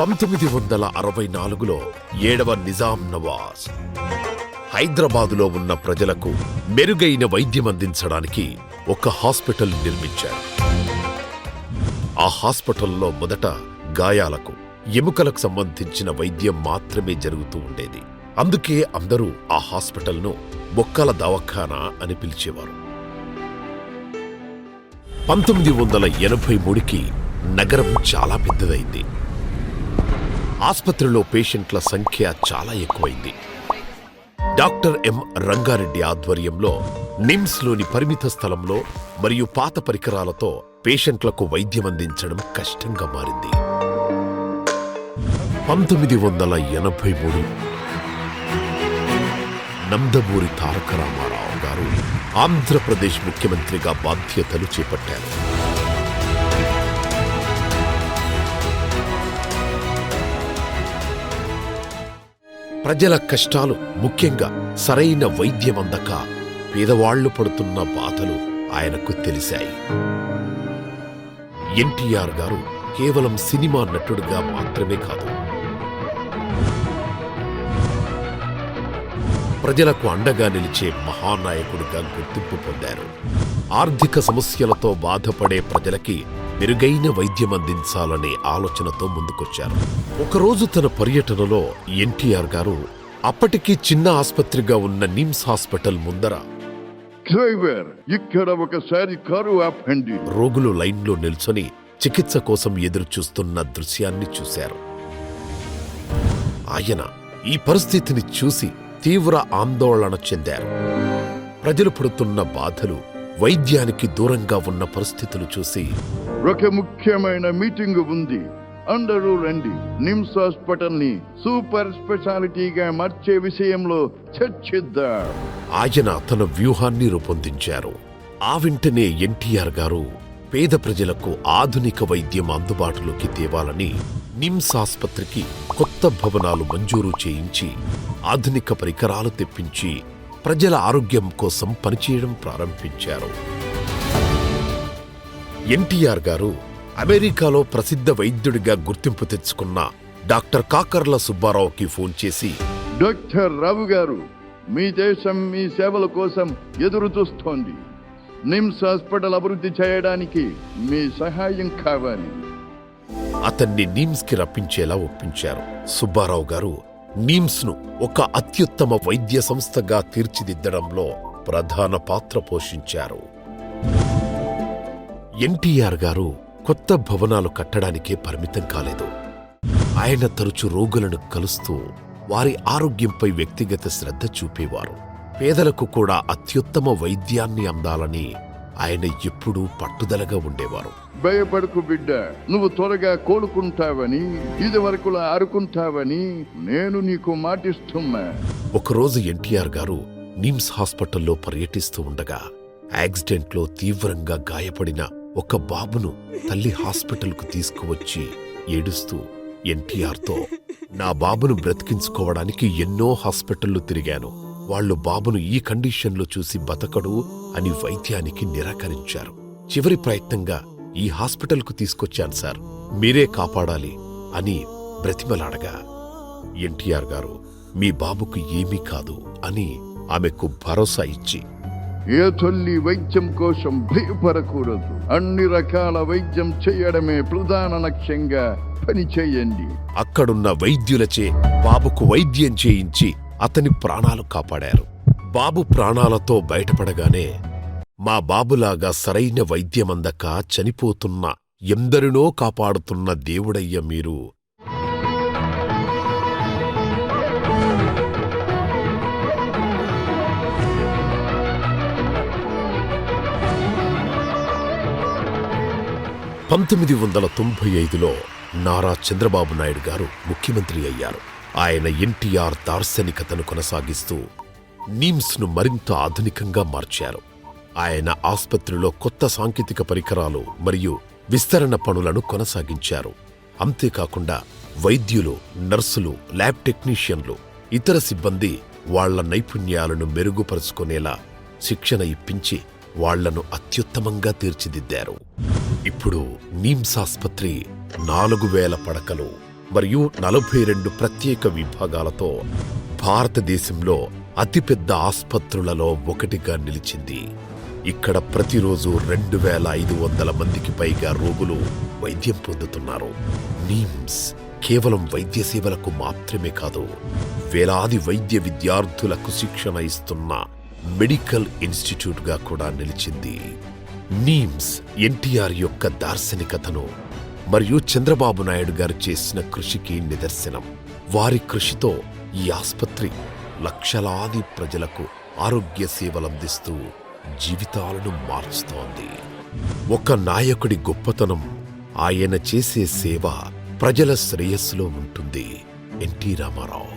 పంతొమ్మిది వందల అరవై నాలుగులో ఏడవ నిజాం నవాజ్ హైదరాబాదులో ఉన్న ప్రజలకు మెరుగైన వైద్యం అందించడానికి ఒక హాస్పిటల్ నిర్మించారు. ఆ హాస్పిటల్లో మొదట గాయాలకు ఎముకలకు సంబంధించిన వైద్యం మాత్రమే జరుగుతూ ఉండేది. అందుకే అందరూ ఆ హాస్పిటల్ను మొక్కల దవాఖానా అని పిలిచేవారు. పంతొమ్మిది వందల ఎనభై మూడుకి నగరం చాలా పెద్దదైంది. ఆసుపత్రిలో పేషెంట్ల సంఖ్య చాలా ఎక్కువైంది. డాక్టర్ ఎం రంగారెడ్డి ఆధ్వర్యంలో నిమ్స్లోని పరిమిత స్థలంలో మరియు పాత పరికరాలతో పేషెంట్లకు వైద్యం అందించడం కష్టంగా మారింది. పంతొమ్మిది వందల ఎనభై మూడు నందమూరి తారక రామారావు గారు ఆంధ్రప్రదేశ్ ముఖ్యమంత్రిగా బాధ్యతలు చేపట్టారు. ప్రజల కష్టాలు ముఖ్యంగా సరైన వైద్యం అందక పేదవాళ్ళు పడుతున్న బాధలు ఆయనకు తెలిశాయి. ఎన్టీఆర్ గారు కేవలం సినిమా నటుడుగా మాత్రమే కాదు ప్రజలకు అండగా నిలిచే మహానాయకుడిగా గుర్తింపు పొందారు. ఆర్థిక సమస్యలతో బాధపడే ప్రజలకి మెరుగైన వైద్యం అందించాలనే ఆలోచనతో ముందుకొచ్చారు. ఒకరోజు తన పర్యటనలో ఎన్టీఆర్ గారు అప్పటికి చిన్న ఆస్పత్రిగా ఉన్న నిమ్స్ హాస్పిటల్ ముందర డ్రైవర్ ఇక్కడ ఒకసారి కారు ఆపండి. రోగులు లైన్లో నిల్చొని చికిత్స కోసం ఎదురు చూస్తున్న దృశ్యాన్ని చూశారు. ఆయన ఈ పరిస్థితిని చూసి తీవ్ర ఆందోళన చెందారు. ప్రజలు పడుతున్న బాధలు వైద్యానికి దూరంగా ఉన్న పరిస్థితులు చూసి ఒక ముఖ్యమైన మీటింగ్ ఉంది. అందరూ రండి. నిమ్స్ హాస్పిటల్ని సూపర్ స్పెషాలిటీగా మార్చే విషయంలో చర్చిద్దాం. ఆయన తన వ్యూహాన్ని రూపొందించారు. ఆ వెంటనే ఎన్టీఆర్ గారు పేద ప్రజలకు ఆధునిక వైద్యం అందుబాటులోకి తేవాలని నిమ్స్ ఆస్పత్రికి కొత్త భవనాలు మంజూరు చేయించి ఆధునిక పరికరాలు తెప్పించి ప్రజల ఆరోగ్యం కోసం పనిచేయడం ప్రారంభించారు. ఎన్టీఆర్ గారు అమెరికాలో ప్రసిద్ధ వైద్యుడిగా గుర్తింపు తెచ్చుకున్న డాక్టర్ కాకర్ల సుబ్బారావుకి ఫోన్ చేసి డాక్టర్ రావు గారు మీ దేశం మీ సేవల కోసం ఎదురు చూస్తోంది. నిమ్స్ హాస్పిటల్ అభివృద్ధి చేయడానికి మీ సహాయం కావాలి. అతన్ని నీమ్స్కి రప్పించేలా ఒప్పించారు. సుబ్బారావు గారు నీమ్స్ను ఒక అత్యుత్తమ వైద్య సంస్థగా తీర్చిదిద్దడంలో ప్రధాన పాత్ర పోషించారు. ఎన్టీఆర్ గారు కొత్త భవనాలు కట్టడానికే పరిమితం కాలేదు. ఆయన తరచు రోగులను కలుస్తూ వారి ఆరోగ్యంపై వ్యక్తిగత శ్రద్ధ చూపేవారు. పేదలకు కూడా అత్యుత్తమ వైద్యాన్ని అందాలని ఆయన ఎప్పుడూ పట్టుదలగా ఉండేవారు. భయపడకు బిడ్డ నువ్వు త్వరగా కోలుకుంటావని ఇది వరకులా ఆరుకుంటావని నేను నీకు మాటిస్తున్నా. ఒకరోజు ఎన్టీఆర్ గారు నిమ్స్ హాస్పిటల్లో పర్యటిస్తూ ఉండగా యాక్సిడెంట్లో తీవ్రంగా గాయపడిన ఒక బాబును తల్లి హాస్పిటల్కు తీసుకువచ్చి ఏడుస్తూ ఎన్టీఆర్తో నా బాబును బ్రతికించుకోవడానికి ఎన్నో హాస్పిటళ్ళు తిరిగాను. వాళ్ళు బాబును ఈ కండిషన్లో చూసి బతకడు అని వైద్యానికి నిరాకరించారు. చివరి ప్రయత్నంగా ఈ హాస్పిటల్కు తీసుకొచ్చాను సార్. మీరే కాపాడాలి అని బ్రతిమలాడగా ఎన్టీఆర్ గారు మీ బాబుకు ఏమీ కాదు అని ఆమెకు భరోసా ఇచ్చి. ఏ తల్లి వైద్యం కోసం భయపడకూడదు. అన్ని రకాల వైద్యం చేయడమే ప్రధాన లక్ష్యంగా పని చేయండి అక్కడున్న వైద్యులచే బాబుకు వైద్యం చేయించి అతని ప్రాణాలు కాపాడారు. బాబు ప్రాణాలతో బయటపడగానే మా బాబులాగా సరైన వైద్యమందక చనిపోతున్న ఎందరినో కాపాడుతున్న దేవుడయ్య మీరు. పంతొమ్మిది వందల తొంభై ఐదులో నారా చంద్రబాబు నాయుడు గారు ముఖ్యమంత్రి అయ్యారు. ఆయన ఎన్టీఆర్ దార్శనికతను కొనసాగిస్తూ నీమ్స్ను మరింత ఆధునికంగా మార్చారు. ఆయన ఆసుపత్రిలో కొత్త సాంకేతిక పరికరాలు మరియు విస్తరణ పనులను కొనసాగించారు. అంతేకాకుండా వైద్యులు నర్సులు ల్యాబ్ టెక్నీషియన్లు ఇతర సిబ్బంది వాళ్ళ నైపుణ్యాలను మెరుగుపరుచుకునేలా శిక్షణ ఇప్పించి వాళ్ళను అత్యుత్తమంగా తీర్చిదిద్దారు. ఇప్పుడు నీమ్స్ ఆస్పత్రి నాలుగు వేల పడకలు మరియు నలభై రెండు ప్రత్యేక విభాగాలతో భారతదేశంలో అతిపెద్ద ఆసుపత్రులలో ఒకటిగా నిలిచింది. ఇక్కడ ప్రతిరోజు రెండు వేల ఐదు వందల మందికి పైగా రోగులు వైద్యం పొందుతున్నారు. నీమ్స్ కేవలం వైద్య సేవలకు మాత్రమే కాదు వేలాది వైద్య విద్యార్థులకు శిక్షణ ఇస్తున్న మెడికల్ ఇన్స్టిట్యూట్గా కూడా నిలిచింది. నీమ్స్ ఎన్టీఆర్ యొక్క దార్శనికతను మరియు చంద్రబాబు నాయుడు గారు చేసిన కృషికి నిదర్శనం. వారి కృషితో ఈ ఆసుపత్రి లక్షలాది ప్రజలకు ఆరోగ్య సేవలందిస్తూ జీవితాలను మార్చుతోంది. ఒక నాయకుడి గొప్పతనం ఆయన చేసే సేవ ప్రజల శ్రేయస్సులో ఉంటుంది. ఎన్టీ రామారావు.